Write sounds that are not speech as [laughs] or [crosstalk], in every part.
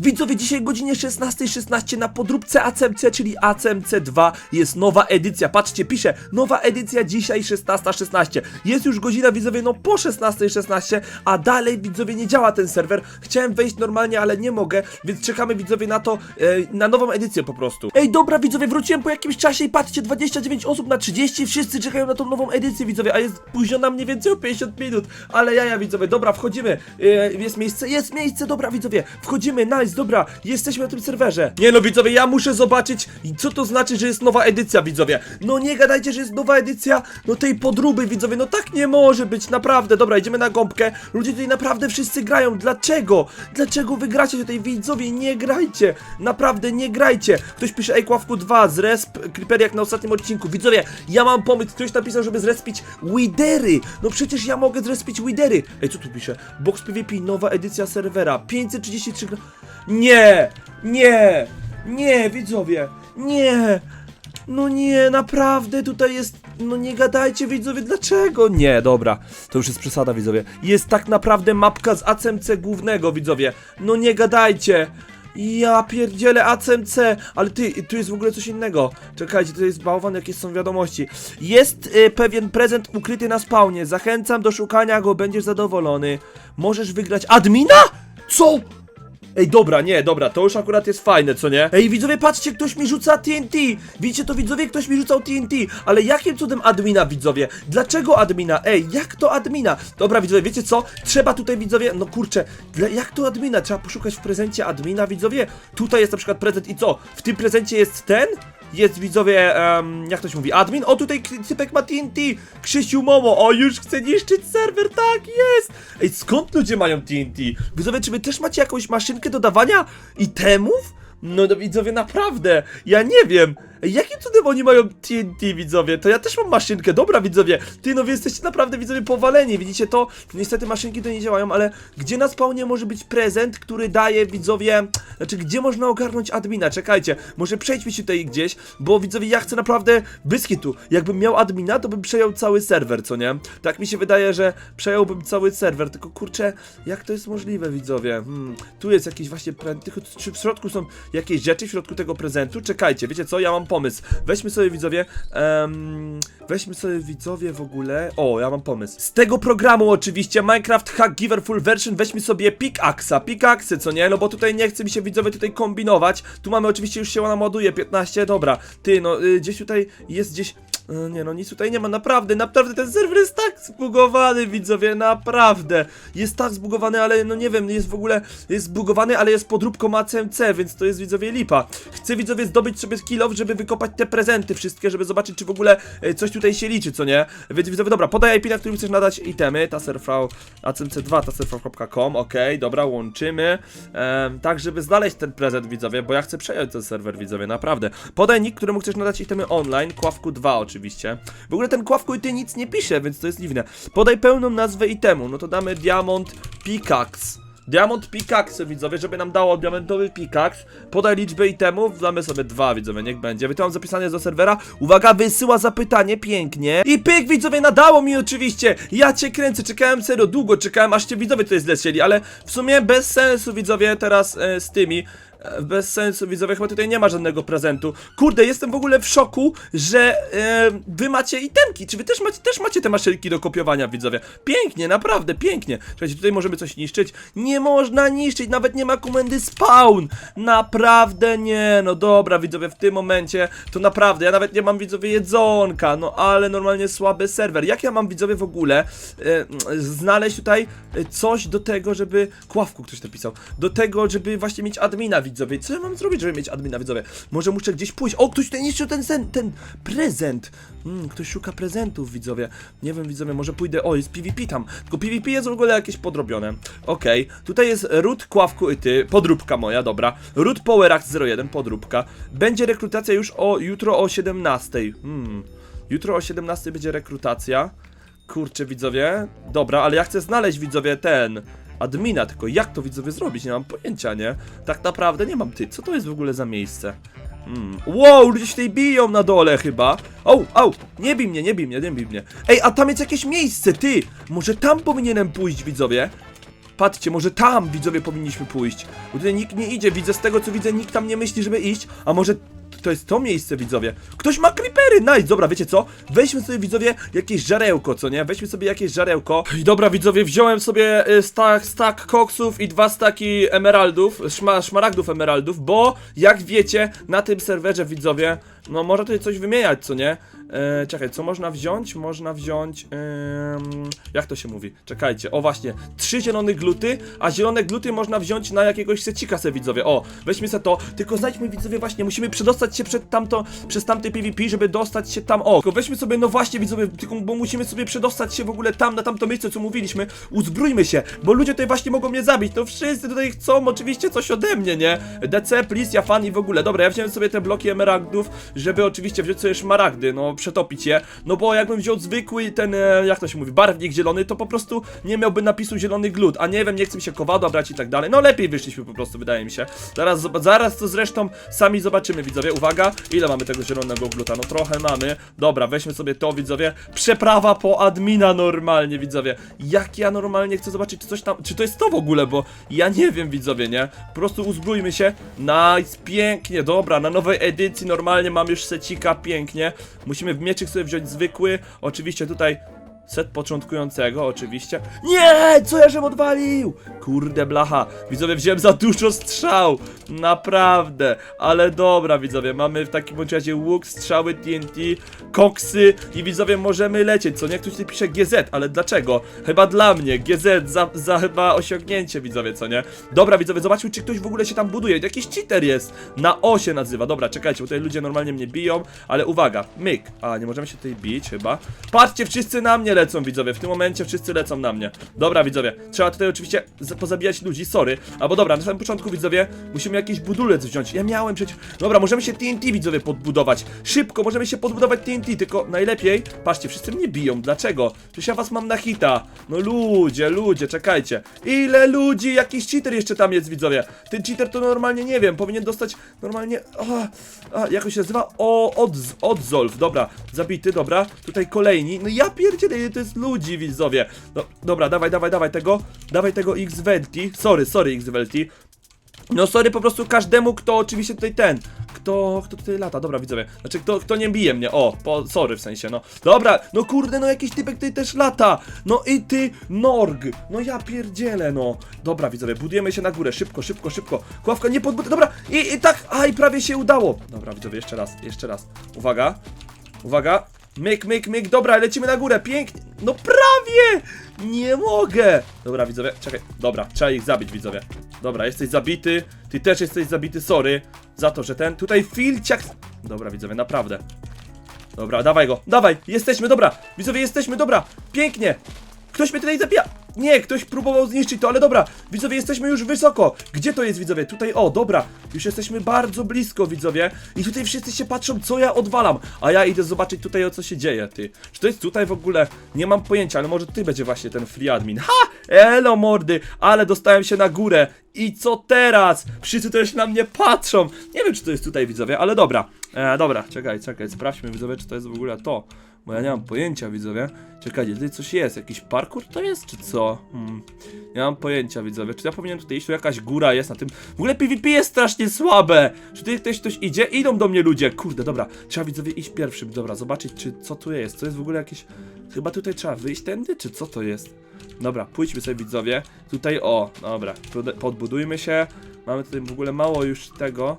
Widzowie, dzisiaj o godzinie 16.16 na podróbce ACMC, czyli ACMC2 jest nowa edycja. Patrzcie, pisze, nowa edycja dzisiaj 16.16. Jest już godzina, widzowie, no po 16.16, a dalej, widzowie, nie działa ten serwer. Chciałem wejść normalnie, ale nie mogę, więc czekamy, widzowie, na to, e, na nową edycję po prostu. Ej, dobra, widzowie, wróciłem po jakimś czasie i patrzcie, 29 osób na 30, wszyscy czekają na tą nową edycję, widzowie, a jest późno na mniej więcej o 50 minut. Ale jaja, widzowie, dobra, wchodzimy. E, jest miejsce, jest miejsce, dobra, widzowie, wchodzimy, nice, dobra, jesteśmy na tym serwerze. Nie no, widzowie, ja muszę zobaczyć, co to znaczy, że jest nowa edycja, widzowie. No nie gadajcie, że jest nowa edycja, no tej podróby, widzowie, no tak nie może być, naprawdę. Dobra, idziemy na gąbkę, ludzie tutaj naprawdę wszyscy grają, dlaczego? Dlaczego wy gracie tutaj, widzowie, nie grajcie, naprawdę nie grajcie. Ktoś pisze, ej, Kławku 2, zresp Creeper jak na ostatnim odcinku. Widzowie, ja mam pomysł, ktoś napisał, żeby zrespić Widery. No przecież ja mogę zrespić Widery. Ej, co tu pisze? Box PvP, nowa edycja serwera, 533 gra... Nie, nie, nie, widzowie, nie. No nie, naprawdę tutaj jest. No nie gadajcie widzowie, dlaczego? Nie, dobra, to już jest przesada widzowie. Jest tak naprawdę mapka z ACMC głównego widzowie. No nie gadajcie. Ja pierdzielę ACMC, ale ty, tu jest w ogóle coś innego. Czekajcie, to jest bałwan, jakie są wiadomości. Jest y, pewien prezent ukryty na spawnie. Zachęcam do szukania go, będziesz zadowolony. Możesz wygrać admina? Co? Ej, dobra, nie, dobra, to już akurat jest fajne, co nie? Ej, widzowie, patrzcie, ktoś mi rzuca TNT! Widzicie to, widzowie, ktoś mi rzucał TNT! Ale jakim cudem admina, widzowie? Dlaczego admina? Ej, jak to admina? Dobra, widzowie, wiecie co? Trzeba tutaj, widzowie, no kurczę, dla, jak to admina? Trzeba poszukać w prezencie admina, widzowie? Tutaj jest na przykład prezent i co? W tym prezencie jest ten? Jest widzowie, em, jak to się mówi, admin? O, tutaj K- Cypek ma TNT! Krzysiu Momo, o, już chce niszczyć serwer, tak, jest! Ej, skąd ludzie mają TNT? Widzowie, czy wy też macie jakąś maszynkę do dawania itemów? No, no widzowie, naprawdę, ja nie wiem. Jakim cudem oni mają TNT, widzowie? To ja też mam maszynkę, dobra, widzowie. Ty, no wy jesteście naprawdę, widzowie, powaleni, widzicie to? Niestety maszynki to nie działają, ale gdzie na spawnie może być prezent, który daje, widzowie... Znaczy, gdzie można ogarnąć admina? Czekajcie, może przejdźmy się tutaj gdzieś, bo widzowie, ja chcę naprawdę tu. Jakbym miał admina, to bym przejął cały serwer, co nie? Tak mi się wydaje, że przejąłbym cały serwer, tylko kurczę, jak to jest możliwe, widzowie? Hmm, tu jest jakiś właśnie prezent, tylko czy w środku są jakieś rzeczy w środku tego prezentu? Czekajcie, wiecie co? Ja mam pomysł. Weźmy sobie, widzowie, em, weźmy sobie, widzowie, w ogóle... O, ja mam pomysł. Z tego programu oczywiście, Minecraft Hack Giver Full Version, weźmy sobie Pickaxa, Pickaxe, co nie? No bo tutaj nie chce mi się, widzowie, tutaj kombinować. Tu mamy oczywiście, już się ona moduje, 15, dobra. Ty, no, y, gdzieś tutaj jest gdzieś... E, Nie no, nic tutaj nie ma, naprawdę, naprawdę ten serwer jest tak zbugowany, widzowie, naprawdę. Jest tak zbugowany, ale no nie wiem, jest w ogóle, jest zbugowany, ale jest podróbką ACMC, więc to jest, widzowie, lipa. Chcę, widzowie, zdobyć sobie skill żeby wykopać te prezenty wszystkie, żeby zobaczyć, czy w ogóle e, coś tutaj się liczy, co nie? Więc, widzowie, dobra, podaj IP, na którym chcesz nadać itemy, taserfrau ACMC2, taserfrau.com, okej, dobra, łączymy, tak, żeby znaleźć ten prezent, widzowie, bo ja chcę przejąć ten serwer, widzowie, naprawdę. Podaj nick, któremu chcesz nadać itemy online, Kławku 2 oczywiście. W ogóle ten Kławku i ty nic nie pisze, więc to jest dziwne. Podaj pełną nazwę itemu, no to damy Diamond Pickaxe. Diamond Pickaxe, widzowie, żeby nam dało diamentowy pickaxe. Podaj liczbę itemów, damy sobie dwa, widzowie, niech będzie. Wy to mam zapisane do serwera. Uwaga, wysyła zapytanie, pięknie. I pyk, widzowie, nadało mi oczywiście. Ja cię kręcę, czekałem serio długo, czekałem aż cię widzowie tutaj zlecieli, ale w sumie bez sensu, widzowie, teraz e, z tymi. E, Bez sensu, widzowie, chyba tutaj nie ma żadnego prezentu. Kurde, jestem w ogóle w szoku, że e, wy macie itemki. Czy wy też macie, też macie te maszynki do kopiowania, widzowie? Pięknie, naprawdę, pięknie. Słuchajcie, tutaj możemy coś niszczyć. Nie można niszczyć, nawet nie ma komendy spawn. Naprawdę nie, no dobra, widzowie, w tym momencie to naprawdę, ja nawet nie mam, widzowie, jedzonka, no ale normalnie słaby serwer. Jak ja mam, widzowie, w ogóle e, znaleźć tutaj coś do tego, żeby... Kławku ktoś napisał. Do tego, żeby właśnie mieć admina, widzowie. Co ja mam zrobić, żeby mieć admina, widzowie? Może muszę gdzieś pójść. O, ktoś tutaj niszczył ten, ten, ten prezent. Mm, ktoś szuka prezentów, widzowie. Nie wiem, widzowie, może pójdę... O, jest PvP tam. Tylko PvP jest w ogóle jakieś podrobione. Okej, tutaj jest Root Kławku i ty. Podróbka moja, dobra. Root Powerax 01, podróbka. Będzie rekrutacja już o jutro o 17. Hmm. Jutro o 17 będzie rekrutacja. Kurczę, widzowie. Dobra, ale ja chcę znaleźć, widzowie, ten admina, tylko jak to widzowie zrobić? Nie mam pojęcia, nie? Tak naprawdę nie mam ty. Co to jest w ogóle za miejsce? Hmm. Wow, ludzie się tutaj biją na dole chyba. O, au, nie bij mnie, nie bij mnie, nie bij mnie. Ej, a tam jest jakieś miejsce, ty! Może tam powinienem pójść, widzowie? patrzcie, może tam widzowie powinniśmy pójść. Bo tutaj nikt nie idzie, widzę z tego co widzę, nikt tam nie myśli, żeby iść, a może to jest to miejsce, widzowie. Ktoś ma creepery, nice, dobra, wiecie co? Weźmy sobie, widzowie, jakieś żarełko, co nie? Weźmy sobie jakieś żarełko. I dobra, widzowie, wziąłem sobie y, stack, stack koksów i dwa staki emeraldów, szma, szmaragdów emeraldów, bo jak wiecie, na tym serwerze, widzowie, no można tutaj coś wymieniać, co nie? E, czekaj, co można wziąć? Można wziąć. jak to się mówi? Czekajcie, o właśnie, trzy zielone gluty, a zielone gluty można wziąć na jakiegoś secika se widzowie. O, weźmy se to, tylko znajdźmy widzowie właśnie, musimy przedostać się przed tamto, przez tamte PvP, żeby dostać się tam. O, tylko weźmy sobie, no właśnie widzowie, tylko bo musimy sobie przedostać się w ogóle tam, na tamto miejsce, co mówiliśmy. Uzbrójmy się, bo ludzie tutaj właśnie mogą mnie zabić. To wszyscy tutaj chcą oczywiście coś ode mnie, nie? DC, please, ja fan i w ogóle. Dobra, ja wziąłem sobie te bloki emeraldów, żeby oczywiście wziąć sobie szmaragdy, no przetopić je. No bo jakbym wziął zwykły ten, e, jak to się mówi, barwnik zielony, to po prostu nie miałby napisu zielony glut. A nie wiem, nie chce mi się kowadła brać i tak dalej. No lepiej wyszliśmy po prostu, wydaje mi się. Zaraz, zaraz to zresztą sami zobaczymy, widzowie. Uwaga, ile mamy tego zielonego gluta? No trochę mamy. Dobra, weźmy sobie to, widzowie. Przeprawa po admina normalnie, widzowie. Jak ja normalnie chcę zobaczyć, czy coś tam, czy to jest to w ogóle, bo ja nie wiem, widzowie, nie? Po prostu uzbrójmy się. Nice, pięknie, dobra, na nowej edycji normalnie mam już secika, pięknie. Musimy w mieczyk sobie wziąć zwykły. Oczywiście tutaj Set początkującego, oczywiście. Nie! Co ja żem odwalił? Kurde blacha. Widzowie, wziąłem za dużo strzał. Naprawdę. Ale dobra, widzowie. Mamy w takim bądź razie łuk, strzały TNT, koksy i widzowie możemy lecieć. Co nie? Ktoś tutaj pisze GZ, ale dlaczego? Chyba dla mnie. GZ za, za chyba osiągnięcie, widzowie, co nie? Dobra, widzowie, zobaczmy, czy ktoś w ogóle się tam buduje. Jakiś cheater jest. Na O się nazywa. Dobra, czekajcie, bo tutaj ludzie normalnie mnie biją, ale uwaga. Myk. A, nie możemy się tutaj bić chyba. Patrzcie, wszyscy na mnie lecą, widzowie. W tym momencie wszyscy lecą na mnie. Dobra, widzowie. Trzeba tutaj oczywiście pozabijać ludzi, sorry. Albo dobra, na samym początku, widzowie, musimy jakiś budulec wziąć. Ja miałem przecież... Dobra, możemy się TNT, widzowie, podbudować. Szybko, możemy się podbudować TNT, tylko najlepiej... Patrzcie, wszyscy mnie biją. Dlaczego? Przecież ja was mam na hita. No ludzie, ludzie, czekajcie. Ile ludzi? Jakiś cheater jeszcze tam jest, widzowie. Ten cheater to normalnie, nie wiem, powinien dostać normalnie... O, a, jak on się nazywa? O, od, odzolf. Dobra, zabity, dobra. Tutaj kolejni. No ja pierdzielę, to jest ludzi, widzowie. No, dobra, dawaj, dawaj, dawaj tego. Dawaj tego X-Velti. Sorry, sorry, X-Velti. No sorry po prostu każdemu, kto oczywiście tutaj ten, kto, kto tutaj lata, dobra widzowie, znaczy kto, kto nie bije mnie, o, po, sorry w sensie, no, dobra, no kurde, no jakiś typek tutaj też lata, no i ty, Norg, no ja pierdzielę, no, dobra widzowie, budujemy się na górę, szybko, szybko, szybko, kławka nie podbud, dobra, i, i tak, aj, prawie się udało, dobra widzowie, jeszcze raz, jeszcze raz, uwaga, uwaga, myk, myk, myk, dobra, lecimy na górę, pięknie, no prawie, nie mogę, dobra widzowie, czekaj, dobra, trzeba ich zabić widzowie, Dobra, jesteś zabity. Ty też jesteś zabity, sorry. Za to, że ten. Tutaj filciak. Dobra, widzowie, naprawdę. Dobra, dawaj go. Dawaj, jesteśmy, dobra. Widzowie, jesteśmy, dobra. Pięknie. Ktoś mnie tutaj zabija. Nie, ktoś próbował zniszczyć to, ale dobra. Widzowie, jesteśmy już wysoko. Gdzie to jest, widzowie? Tutaj, o, dobra. Już jesteśmy bardzo blisko, widzowie. I tutaj wszyscy się patrzą, co ja odwalam. A ja idę zobaczyć tutaj, o co się dzieje, ty. Czy to jest tutaj w ogóle? Nie mam pojęcia, ale może ty będzie właśnie ten free admin. Ha! Elo, mordy! Ale dostałem się na górę. I co teraz? Wszyscy też na mnie patrzą. Nie wiem, czy to jest tutaj, widzowie, ale dobra. E, dobra, czekaj, czekaj, sprawdźmy, widzowie, czy to jest w ogóle to. Bo ja nie mam pojęcia, widzowie. Czekajcie, tutaj coś jest, jakiś parkour to jest, czy co? Hmm. Nie mam pojęcia, widzowie. Czy ja powinienem tutaj iść? Tu jakaś góra jest na tym. W ogóle PvP jest strasznie słabe. Czy tutaj ktoś, ktoś idzie? Idą do mnie ludzie. Kurde, dobra. Trzeba, widzowie, iść pierwszym. Dobra, zobaczyć, czy co tu jest. Co jest w ogóle jakieś... Chyba tutaj trzeba wyjść tędy, czy co to jest? Dobra, pójdźmy sobie, widzowie. Tutaj, o, dobra. Pod- Podbudujmy się. Mamy tutaj w ogóle mało już tego.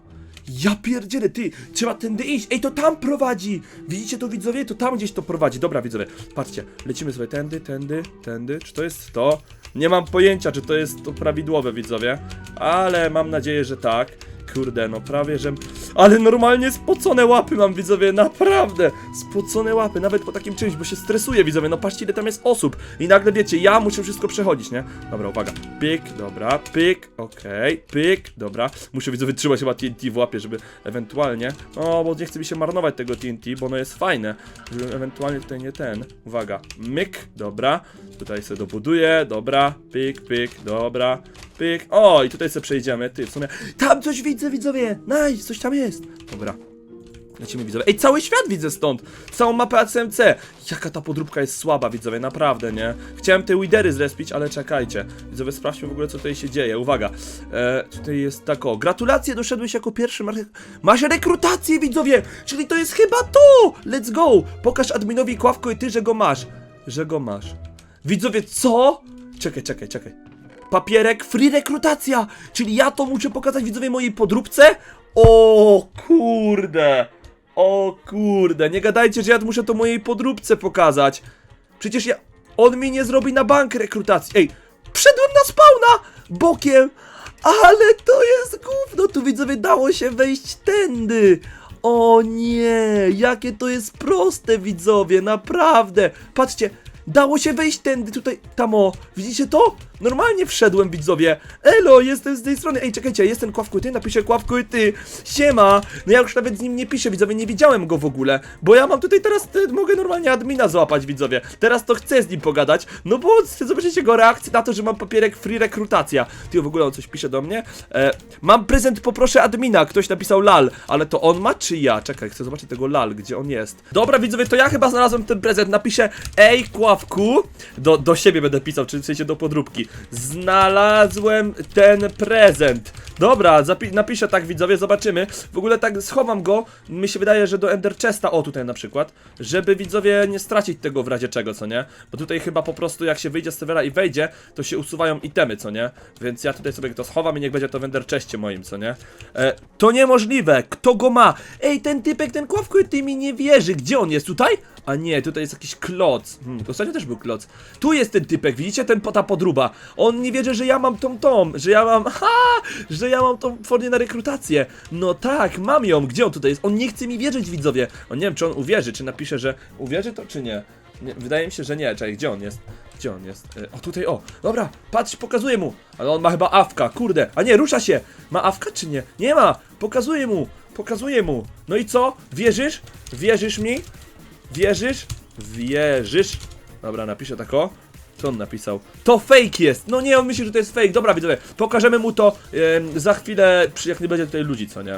Ja pierdzielę, ty, trzeba tędy iść, ej, to tam prowadzi, widzicie to widzowie, to tam gdzieś to prowadzi, dobra widzowie, patrzcie, lecimy sobie tędy, tędy, tędy, czy to jest to? Nie mam pojęcia, czy to jest to prawidłowe widzowie, ale mam nadzieję, że tak, kurde, no prawie, że, ale normalnie spocone łapy mam widzowie, naprawdę, spocone łapy, nawet po takim czymś, bo się stresuję widzowie, no patrzcie ile tam jest osób! I nagle wiecie, ja muszę wszystko przechodzić, nie? Dobra, uwaga, pyk, dobra, pyk, okej, pyk, dobra, muszę widzowie trzymać chyba TNT w łapie, żeby ewentualnie, no bo nie chce mi się marnować tego TNT, bo ono jest fajne, żeby ewentualnie tutaj nie ten, uwaga, myk, dobra, tutaj sobie dobuduję, dobra, pyk, pyk, dobra, pyk, o i tutaj sobie przejdziemy, ty w sumie, tam coś widzę widzowie, nice, coś tam jest, dobra, Lecimy widzowie. Ej, cały świat widzę stąd! Całą mapę ACMC! Jaka ta podróbka jest słaba, widzowie, naprawdę, nie? Chciałem te widery zrespić, ale czekajcie. Widzowie, sprawdźmy w ogóle, co tutaj się dzieje. Uwaga. E, tutaj jest tak o. Gratulacje, doszedłeś jako pierwszy. Masz, masz rekrutację, widzowie! Czyli to jest chyba to! Let's go! Pokaż adminowi Kławko i ty, że go masz. Że go masz. Widzowie, co? Czekaj, czekaj, czekaj. Papierek, free rekrutacja! Czyli ja to muszę pokazać widzowie mojej podróbce? O kurde! O kurde, nie gadajcie, że ja muszę to mojej podróbce pokazać. Przecież ja... On mi nie zrobi na bank rekrutacji. Ej, wszedłem na spawna! Bokiem! Ale to jest gówno! Tu widzowie dało się wejść tędy! O nie! Jakie to jest proste, widzowie! Naprawdę! Patrzcie! Dało się wejść tędy, tutaj, tam o. Widzicie to? Normalnie wszedłem, widzowie. Elo, jestem z tej strony. Ej, czekajcie, jestem Kławku i ty, napiszę Kławku i ty. Siema. No ja już nawet z nim nie piszę, widzowie, nie widziałem go w ogóle. Bo ja mam tutaj teraz, ty, mogę normalnie admina złapać, widzowie. Teraz to chcę z nim pogadać, no bo zobaczycie jego reakcję na to, że mam papierek free rekrutacja. Ty w ogóle on coś pisze do mnie? E, mam prezent, poproszę admina. Ktoś napisał lal, ale to on ma czy ja? Czekaj, chcę zobaczyć tego lal, gdzie on jest. Dobra, widzowie, to ja chyba znalazłem ten prezent. Napiszę, ej, Kławku. Do, do siebie będę pisał, czy w sensie do podróbki. Znalazłem ten prezent. Dobra, napiszę tak, widzowie, zobaczymy. W ogóle tak schowam go. Mi się wydaje, że do Ender Chesta, o tutaj na przykład, żeby widzowie nie stracić tego w razie czego, co nie? Bo tutaj chyba po prostu jak się wyjdzie z serwera i wejdzie, to się usuwają itemy, co nie? Więc ja tutaj sobie to schowam i niech będzie to w Ender Chestie moim, co nie? E, to niemożliwe! Kto go ma? Ej, ten typek, ten kławku, ty mi nie wierzy. Gdzie on jest? Tutaj? A nie, tutaj jest jakiś kloc. Hmm, ostatnio też był kloc. Tu jest ten typek, widzicie? Ten, ta podruba. On nie wierzy, że ja mam tą tą, że ja mam, [laughs] ha, że ja mam tą formę na rekrutację. No tak, mam ją. Gdzie on tutaj jest? On nie chce mi wierzyć, widzowie. On nie wiem, czy on uwierzy, czy napisze, że uwierzy to, czy nie. nie wydaje mi się, że nie. Czekaj, gdzie on jest? Gdzie on jest? E, O, tutaj, o. Dobra, patrz, pokazuję mu. Ale on ma chyba awka, kurde. A nie, rusza się. Ma awka, czy nie? Nie ma. Pokazuję mu. Pokazuję mu. No i co? Wierzysz? Wierzysz mi? Wierzysz? Wierzysz? Dobra, napiszę tak o. Co on napisał? To fake jest! No nie, on myśli, że to jest fake. Dobra, widzowie, pokażemy mu to em, za chwilę, przy, jak nie będzie tutaj ludzi, co nie?